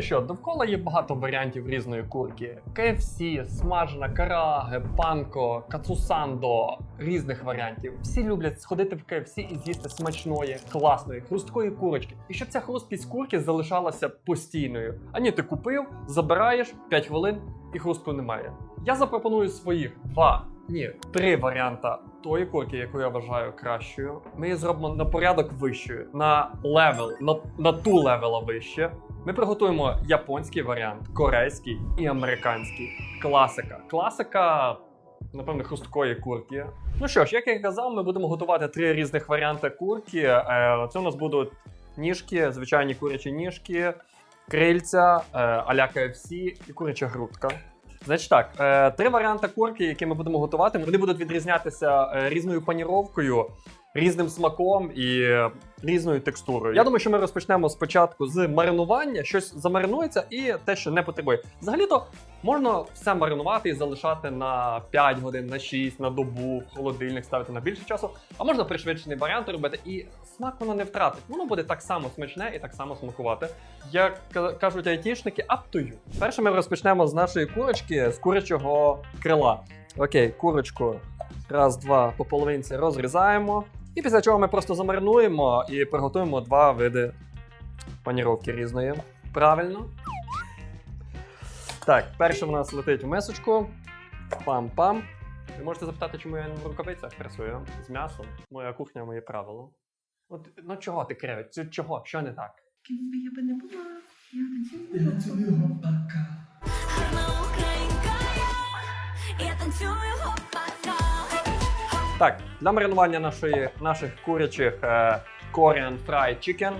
Знаєте що, довкола є багато варіантів різної курки: KFC, смажена, караге, панко, кацусандо, різних варіантів. Всі люблять сходити в KFC і з'їсти смачної, класної, хрусткої курочки. І щоб ця хрусткість курки залишалася постійною. А ні, ти купив, забираєш 5 хвилин і хрустку немає. Я запропоную своїх два. Ні, три варіанта тої курки, яку я вважаю кращою. Ми її зробимо на порядок вищою, на левел, на ту левела вище. Ми приготуємо японський варіант, корейський і американський. Класика. Класика, напевно, хрусткої курки. Ну що ж, як я казав, ми будемо готувати три різних варіанти курки. Е, Це у нас будуть ніжки, звичайні курячі ніжки, крильця, е, а-ля KFC і куряча грудка. Значить так, е, три варіанти курки, які ми будемо готувати, вони будуть відрізнятися різною паніровкою, різним смаком і різною текстурою. Я думаю, що ми розпочнемо спочатку з маринування, щось замаринується і те, що не потребує. Взагалі-то можна все маринувати і залишати на 5 годин, на 6, на добу, в холодильник ставити на більше часу, а можна пришвидшений варіант робити, і смак воно не втратить. Воно буде так само смачне і так само смакувати. Як кажуть айтішники, up to you. Перше ми розпочнемо з нашої курочки, з курячого крила. Окей, курочку раз, два по половинці розрізаємо. І після чого ми просто замаринуємо і приготуємо два види паніровки різної. Правильно. Так, перше в нас летить в мисочку. Пам-пам. Ви можете запитати, чому я в рукавицях працюю з м'ясом. Моя кухня, моє правило. От, ну чого ти кривить? Це Чого? Що не так? Ким би я би не була, я Я танцюю. танцюю гопака. Гарна українка я, я танцюю гопака. Так, для маринування нашої, наших курячих е, Korean Fried Chicken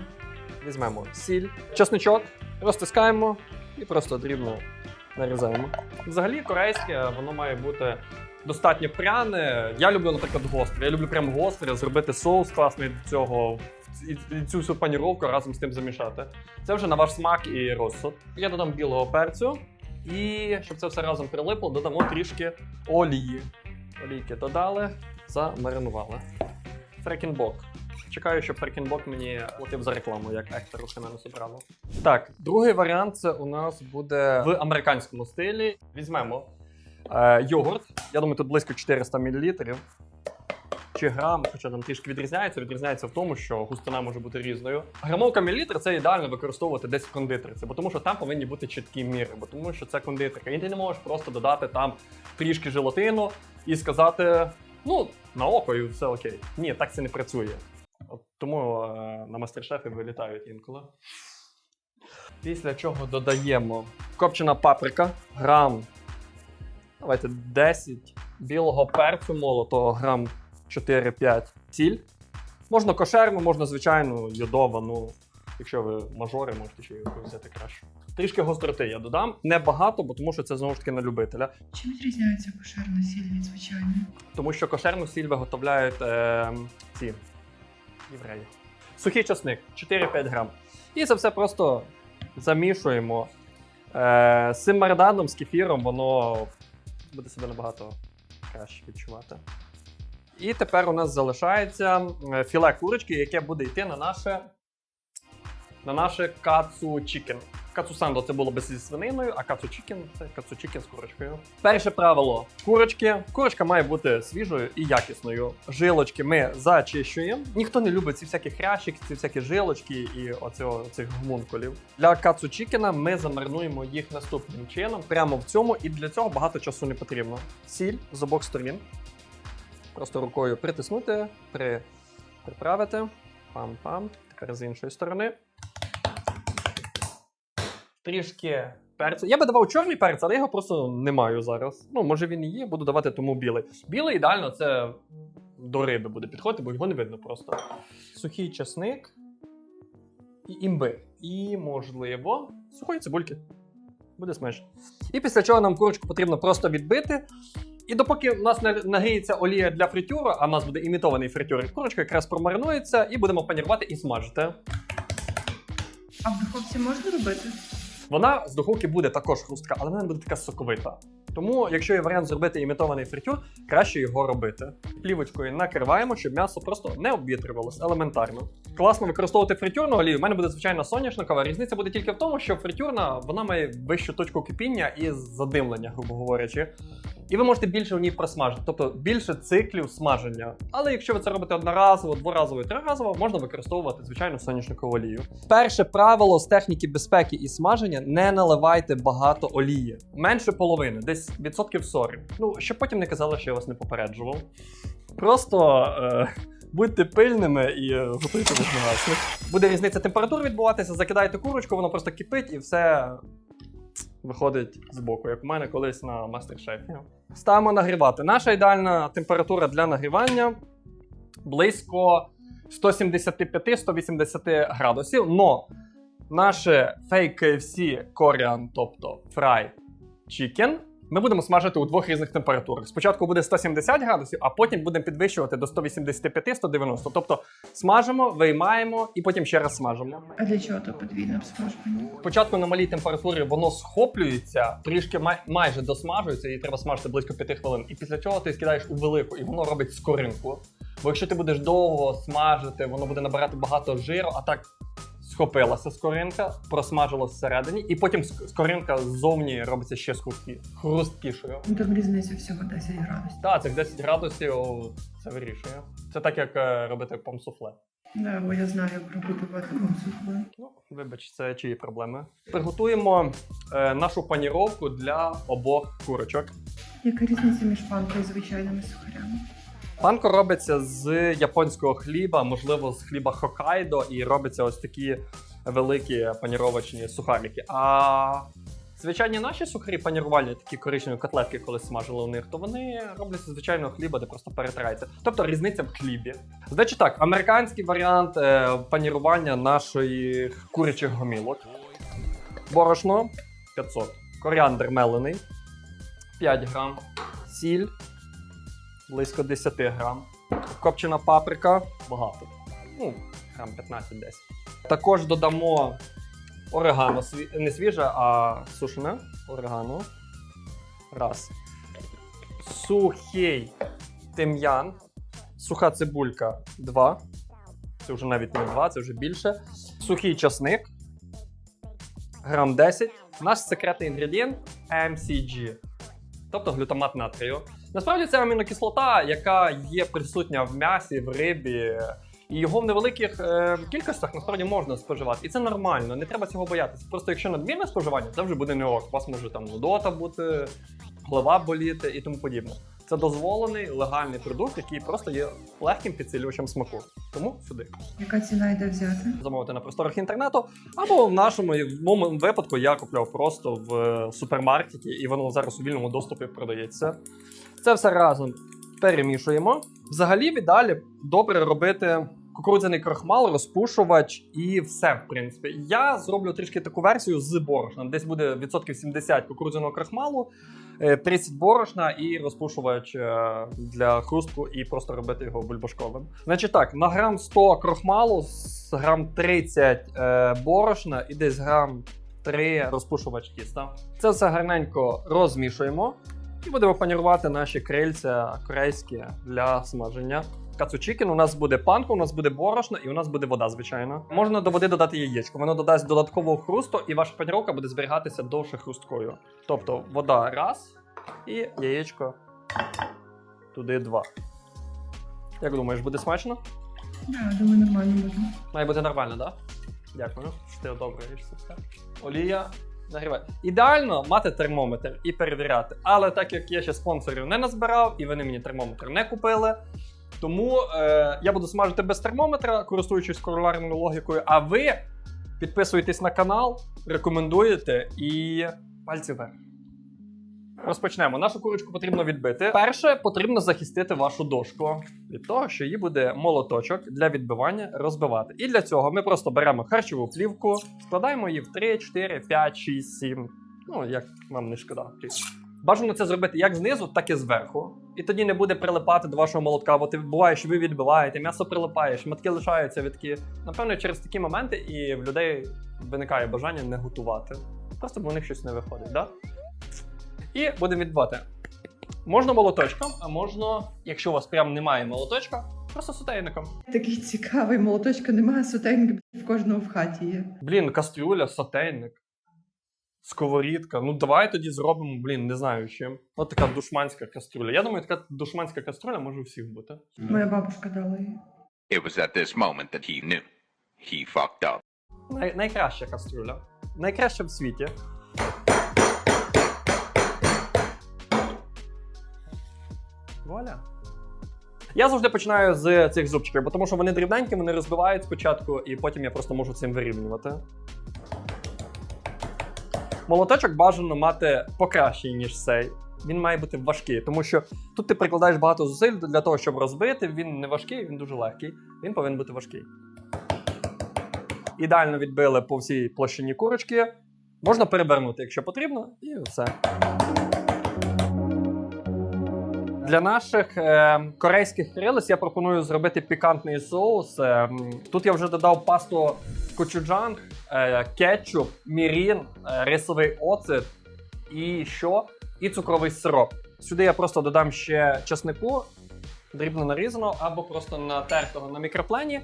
візьмемо сіль, чесничок, розтискаємо і просто дрібно нарізаємо. Взагалі, корейське воно має бути достатньо пряне. Я люблю, наприклад, гостре. Я люблю прям гостре, зробити соус класний до цього. І цю всю паніровку разом з тим замішати. Це вже на ваш смак і розсуд. Я додам білого перцю. І щоб це все разом прилипло, додамо трішки олії. Олійки додали, замаринували. Фрекінбок. Чекаю, щоб Фрекінбок мені платив за рекламу, як Ектор Семену Собрано. Так, другий варіант це у нас буде в американському стилі. Візьмемо е, йогурт. Я думаю, тут близько 400 мл. Чи грам, хоча там трішки відрізняється, відрізняється в тому, що густина може бути різною. Грамовка мілілітр це ідеально використовувати десь в кондитерці, бо тому що там повинні бути чіткі міри, бо тому що це кондитерка. І ти не можеш просто додати там трішки желатину і сказати: ну, на око і все окей. Ні, так це не працює. От тому е, на мастер-шефи вилітають інколи. Після чого додаємо копчена паприка, грам. Давайте 10 білого перцю молотого, грам 4-5 сіль. Можна кошерну, можна звичайну, йодовану. Якщо ви мажори, можете ще її взяти краще. Трішки гостроти я додам. Небагато, бо тому що це знову ж таки на любителя. Чим відрізняється кошерна сіль від звичайної? Тому що кошерну сіль виготовляють е, ці євреї. Сухий часник 4-5 грам. І це все просто замішуємо. Е, з цим маринадом, з кефіром, воно буде себе набагато краще відчувати. І тепер у нас залишається е, філе курочки, яке буде йти на наше, на наше кацу чікен. Кацу сандо це було би зі свининою, а кацу чікен це кацу чікен з курочкою. Перше правило курочки. Курочка має бути свіжою і якісною. Жилочки ми зачищуємо. Ніхто не любить ці всякі хрящики, ці всякі жилочки і оцього, цих гомункулів. Для кацу чікена ми замаринуємо їх наступним чином, прямо в цьому, і для цього багато часу не потрібно. Сіль з обох сторін. Просто рукою притиснути, при... приправити. Пам-пам. Тепер з іншої сторони. Трішки перцю. Я би давав чорний перець, але я його просто не маю зараз. Ну, може він і є, буду давати тому білий. Білий ідеально це до риби буде підходити, бо його не видно просто. Сухий часник і імбир. І, можливо, сухої цибульки. Буде смачно. І після чого нам курочку потрібно просто відбити. І допоки у нас нагріється олія для фритюру, а в нас буде імітований фритюр, курочка якраз промаринується і будемо панірувати і смажити. А в духовці можна робити? Вона з духовки буде також хрустка, але вона буде така соковита. Тому, якщо є варіант зробити імітований фритюр, краще його робити. Плівочкою накриваємо, щоб м'ясо просто не обвітрювалося елементарно. Класно використовувати фритюрну олію. У мене буде звичайно соняшникова. Різниця буде тільки в тому, що фритюрна вона має вищу точку кипіння і задимлення, грубо говорячи. І ви можете більше в ній просмажити, тобто більше циклів смаження. Але якщо ви це робите одноразово, дворазово і триразово, можна використовувати звичайну соняшникову олію. Перше правило з техніки безпеки і смаження: не наливайте багато олії. Менше половини, десь відсотків 40. Ну, щоб потім не казали, що я вас не попереджував. Просто. Е- Будьте пильними і е, готуйте вогнегасник. Буде різниця температур відбуватися, закидаєте курочку, воно просто кипить і все виходить з боку, як у мене колись на мастер-шефі. Ставимо нагрівати. Наша ідеальна температура для нагрівання близько 175-180 градусів. Но наше фейк KFC Korean, тобто Fry Chicken, ми будемо смажити у двох різних температурах. Спочатку буде 170 градусів, а потім будемо підвищувати до 185-190. Тобто смажимо, виймаємо і потім ще раз смажимо. А для чого то подвійне обсмажування? Спочатку на малій температурі воно схоплюється, трішки май- майже досмажується, і треба смажити близько 5 хвилин. І після цього ти скидаєш у велику, і воно робить скоринку. Бо якщо ти будеш довго смажити, воно буде набирати багато жиру, а так схопилася скоринка, просмажилась всередині, і потім скоринка ззовні робиться ще хрусткі, хрусткішою. Ну там різниця всього 10 градусів. Так, цих 10 градусів це вирішує. Це так, як е, робити помсуфле. Да, бо я знаю, як робити в такому суфле. Ну, вибач, це чиї проблеми. Приготуємо е, нашу паніровку для обох курочок. Яка різниця між панкою і звичайними сухарями? Панко робиться з японського хліба, можливо, з хліба Хокайдо, і робиться ось такі великі паніровочні сухарики. А звичайні наші сухарі панірувальні, такі коричневі котлетки, коли смажили у них, то вони робляться звичайного хліба, де просто перетирається. Тобто різниця в хлібі. Значить так, американський варіант е, панірування наших курячих гомілок. Борошно 500. Коріандр мелений 5 грам. Сіль близько 10 грам. Копчена паприка багато. Ну, грам 15-10. Також додамо орегано, не свіже, а сушене орегано. Раз. Сухий тим'ян. Суха цибулька 2. Це вже навіть не 2, це вже більше. Сухий часник. Грам 10. Наш секретний інгредієнт MCG. Тобто глютамат натрію. Насправді це амінокислота, яка є присутня в м'ясі, в рибі. І його в невеликих е, кількостях насправді можна споживати. І це нормально, не треба цього боятися. Просто якщо надмірне споживання, це вже буде не ок. У вас може там нудота бути, голова боліти і тому подібне. Це дозволений легальний продукт, який просто є легким підсилювачем смаку. Тому сюди Яка ціна йде взяти? замовити на просторах інтернету. Або в нашому в моєму випадку я купляв просто в е, супермаркеті, і воно зараз у вільному доступі продається. Це все разом перемішуємо. Взагалі, в ідеалі добре робити кукурудзяний крохмал, розпушувач і все, в принципі. Я зроблю трішки таку версію з борошном. Десь буде відсотків 70 кукурудзяного крохмалу, е, 30 борошна і розпушувач е, для хрустку, і просто робити його бульбашковим. Значить так, на грам 100 крохмалу, з грам 30 е, борошна і десь грам 3 розпушувач тіста. Це все гарненько розмішуємо. І будемо панірувати наші крильця корейські для смаження. Кацучікен у нас буде панко, у нас буде борошно і у нас буде вода, звичайно. Можна до води додати яєчко. Воно додасть додаткового хрусту, і ваша паніровка буде зберігатися довше хрусткою. Тобто вода раз і яєчко туди два. Як думаєш, буде смачно? Да, думаю, нормально буде. Має бути нормально, так? Да? Дякую. що Ти одобрюєш все. Олія нагріває. Ідеально мати термометр і перевіряти. Але так як я ще спонсорів не назбирав, і вони мені термометр не купили. Тому е, я буду смажити без термометра, користуючись короларною логікою. А ви підписуєтесь на канал, рекомендуєте і пальці вверх. Розпочнемо. Нашу курочку потрібно відбити. Перше, потрібно захистити вашу дошку від того, що її буде молоточок для відбивання розбивати. І для цього ми просто беремо харчову плівку, складаємо її в 3, 4, 5, 6, 7. Ну, як вам не шкода. Бажано це зробити як знизу, так і зверху. І тоді не буде прилипати до вашого молотка, бо ти буває, що ви відбиваєте, м'ясо прилипає, шматки лишаються відки. Напевно, через такі моменти і в людей виникає бажання не готувати. Просто бо в них щось не виходить, да? І будемо відбивати. Можна молоточком, а можна, якщо у вас прям немає молоточка, просто сотейником. Такий цікавий молоточка немає, сотейник в кожного в хаті є. Блін, кастрюля, сотейник, сковорідка. Ну давай тоді зробимо, блін, не знаю чим. От така душманська кастрюля. Я думаю, така душманська кастрюля може у всіх бути. Моя бабушка дала її. It was at this moment that he knew. He fucked up. Най- найкраща кастрюля. Найкраща в світі. Я завжди починаю з цих зубчиків, бо тому що вони дрібненькі, вони розбивають спочатку, і потім я просто можу цим вирівнювати. Молоточок бажано мати покращий, ніж цей. Він має бути важкий, тому що тут ти прикладаєш багато зусиль для того, щоб розбити. Він не важкий, він дуже легкий. Він повинен бути важкий. Ідеально відбили по всій площині курочки. Можна перевернути, якщо потрібно, і все. Для наших е, корейських крилиць я пропоную зробити пікантний соус. Е, тут я вже додав пасту кочуджан, е, кетчуп, мірін, е, рисовий оцет і що? І цукровий сироп. Сюди я просто додам ще чеснику, дрібно нарізаного або просто натертого на мікроплені.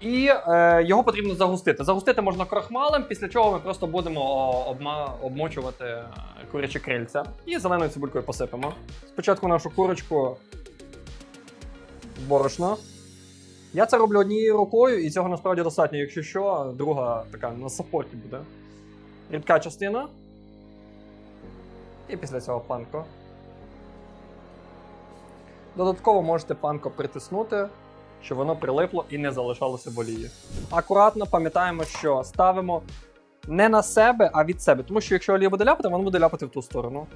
І е, його потрібно загустити. Загустити можна крохмалем, після чого ми просто будемо обма, обмочувати е, курячі крильця. І зеленою цибулькою посипемо. Спочатку нашу курочку борошно. Я це роблю однією рукою, і цього насправді достатньо. Якщо що, друга така на саппорті буде. Рідка частина. І після цього панко. Додатково можете панко притиснути, щоб воно прилипло і не залишалося в. Акуратно пам'ятаємо, що ставимо не на себе, а від себе. Тому що якщо олія буде ляпати, воно буде ляпати в ту сторону.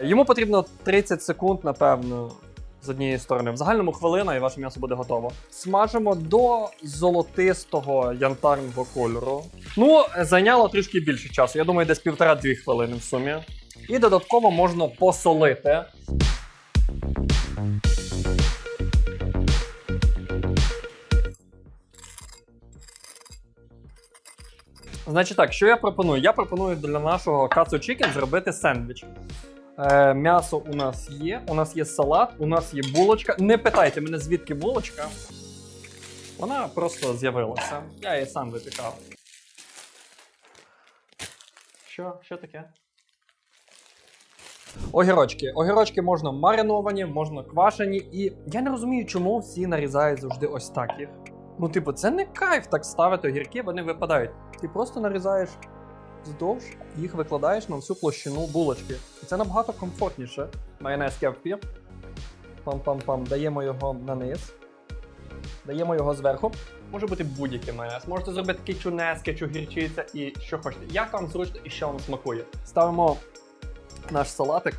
Йому потрібно 30 секунд, напевно, з однієї сторони. В загальному хвилина і ваше м'ясо буде готово. Смажимо до золотистого янтарного кольору. Ну, зайняло трішки більше часу. Я думаю, десь півтора-дві хвилини в сумі. І додатково можна посолити. Значить так, що я пропоную? Я пропоную для нашого кацу чікен зробити сендвіч. Е, м'ясо у нас є, у нас є салат, у нас є булочка. Не питайте мене, звідки булочка. Вона просто з'явилася. Я її сам випікав. Що? Що таке? Огірочки. Огірочки можна мариновані, можна квашені, і я не розумію, чому всі нарізають завжди ось так їх. Ну, типу, це не кайф так ставити огірки, вони випадають. Ти просто нарізаєш вздовж, їх викладаєш на всю площину булочки. І це набагато комфортніше. Майонез кеппі. Пам-пам-пам. Даємо його на низ. Даємо його зверху. Може бути будь-який майонез. Можете зробити кетчунес, кетчу гірчиця і що хочете. Як вам зручно і що вам смакує. Ставимо наш салатик.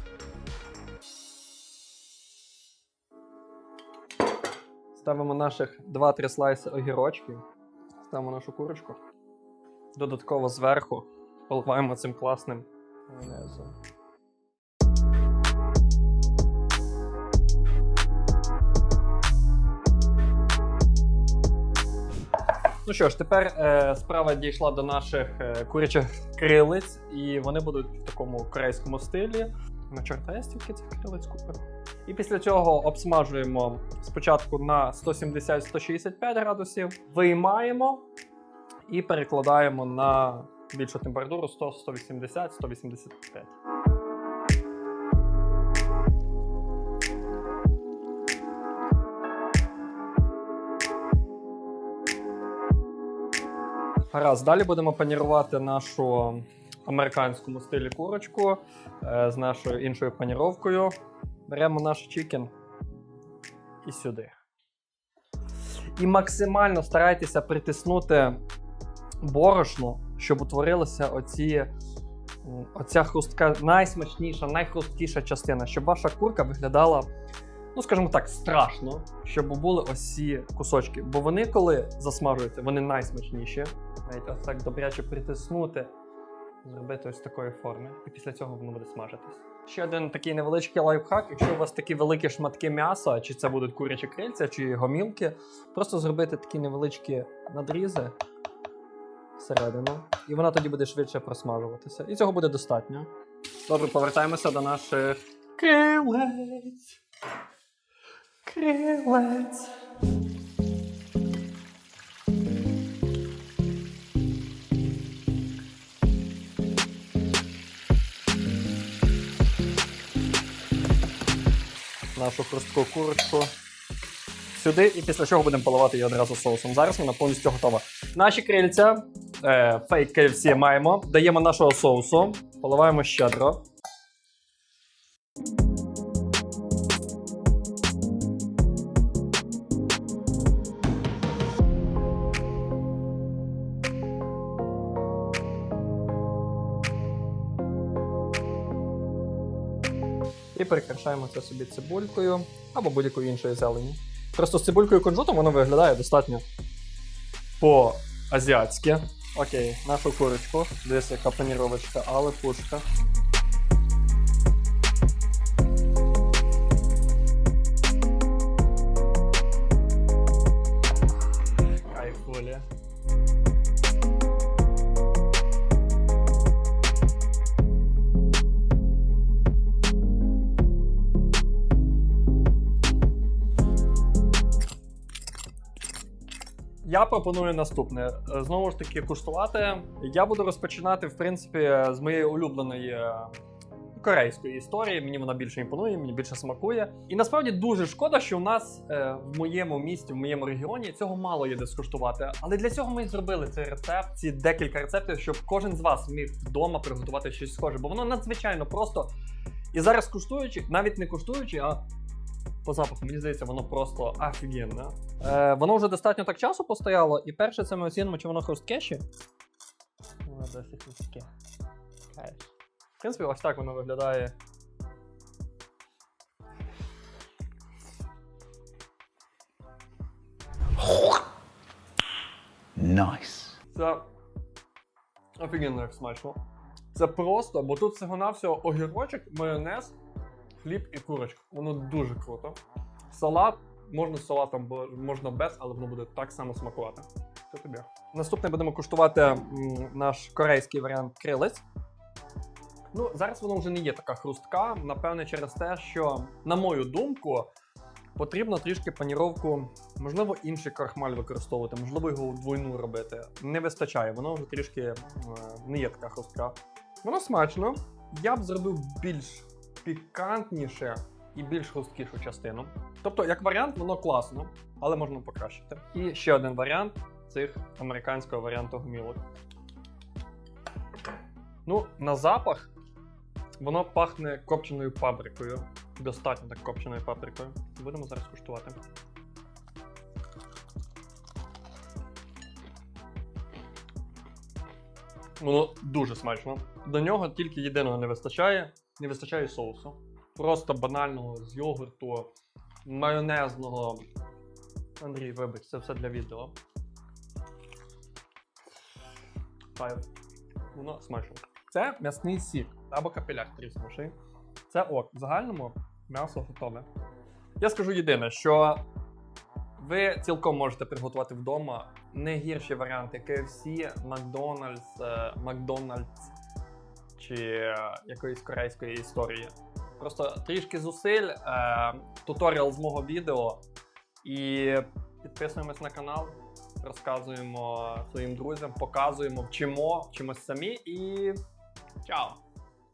Ставимо наших 2-3 слайси огірочків. Ставимо нашу курочку. Додатково зверху поливаємо цим класним майонезом. Ну що ж, тепер е, справа дійшла до наших е, курячих крилиць, і вони будуть в такому корейському стилі. На чорта стільки цих крилиць купив. І після цього обсмажуємо спочатку на 170-165 градусів, виймаємо і перекладаємо на більшу температуру 100, 180, 185. Гаразд, далі будемо панірувати нашу американському стилі курочку е, з нашою іншою паніровкою. Беремо наш чікен і сюди. І максимально старайтеся притиснути борошно, щоб утворилася оці, оця хрустка, найсмачніша, найхрусткіша частина, щоб ваша курка виглядала, ну скажімо так, страшно, щоб були ось ці кусочки. Бо вони, коли засмажуються, вони найсмачніші. Навіть ось так добряче притиснути, зробити ось такої форми, і після цього воно буде смажитись. Ще один такий невеличкий лайфхак. Якщо у вас такі великі шматки м'яса, чи це будуть курячі крильця, чи гомілки, просто зробити такі невеличкі надрізи всередину, і вона тоді буде швидше просмажуватися. І цього буде достатньо. Добре, повертаємося до наших крилець. Крилець. Нашу хрустку курочку сюди, і після чого будемо поливати її одразу соусом. Зараз вона повністю готова. Наші крильця, е, KFC маємо, даємо нашого соусу, поливаємо щедро. Прикрашаємо це собі цибулькою або будь-якою іншою зеленю. Просто з цибулькою кунжутом воно виглядає достатньо по-азіатськи. Окей, нашу курочку. Десь яка паніровочка, але пушка. Я пропоную наступне. Е, Знову ж таки, куштувати. Я буду розпочинати, в принципі, з моєї улюбленої е, корейської історії. Мені вона більше імпонує, мені більше смакує. І насправді дуже шкода, що у нас е, в моєму місті, в моєму регіоні цього мало є де скуштувати. Але для цього ми і зробили цей рецепт, ці декілька рецептів, щоб кожен з вас міг вдома приготувати щось схоже, бо воно надзвичайно просто. І зараз куштуючи, навіть не куштуючи, а по запаху, мені здається, воно просто офігенне. Е, воно вже достатньо так часу постояло, і перше це ми оцінимо, чи воно хрустке ще. Воно досить хрустке. Кайф. В принципі, ось так воно виглядає. Nice. Це офігенно як смачно. Це просто, бо тут всього-навсього огірочок, майонез, хліб і курочка. Воно дуже круто. Салат, можна з салатом, можна без, але воно буде так само смакувати. Це тобі. Наступне будемо куштувати наш корейський варіант крилець. Ну, зараз воно вже не є така хрустка. Напевне, через те, що, на мою думку, потрібно трішки паніровку, можливо, інший крахмаль використовувати, можливо, його вдвойну робити. Не вистачає, воно вже трішки не є така хрустка. Воно смачно. Я б зробив більш пікантніше і більш хрусткішу частину. Тобто, як варіант, воно класно, але можна покращити. І ще один варіант цих американського варіанту гумілок. Ну, на запах воно пахне копченою паприкою. Достатньо так копченою паприкою. Будемо зараз куштувати. Воно дуже смачно. До нього тільки єдиного не вистачає. Не вистачає соусу. Просто банального з йогурту, майонезного. Андрій, вибач, це все для відео. Кайф. Воно смачно. Це м'ясний сік або капіляр тріснувший. Це ок. В загальному м'ясо готове. Я скажу єдине, що ви цілком можете приготувати вдома не гірші варіанти KFC, McDonald's, е, McDonald's чи е, якоїсь корейської історії. Просто трішки зусиль, е, туторіал з мого відео і підписуємось на канал, розказуємо своїм друзям, показуємо, вчимо, вчимось самі і чао!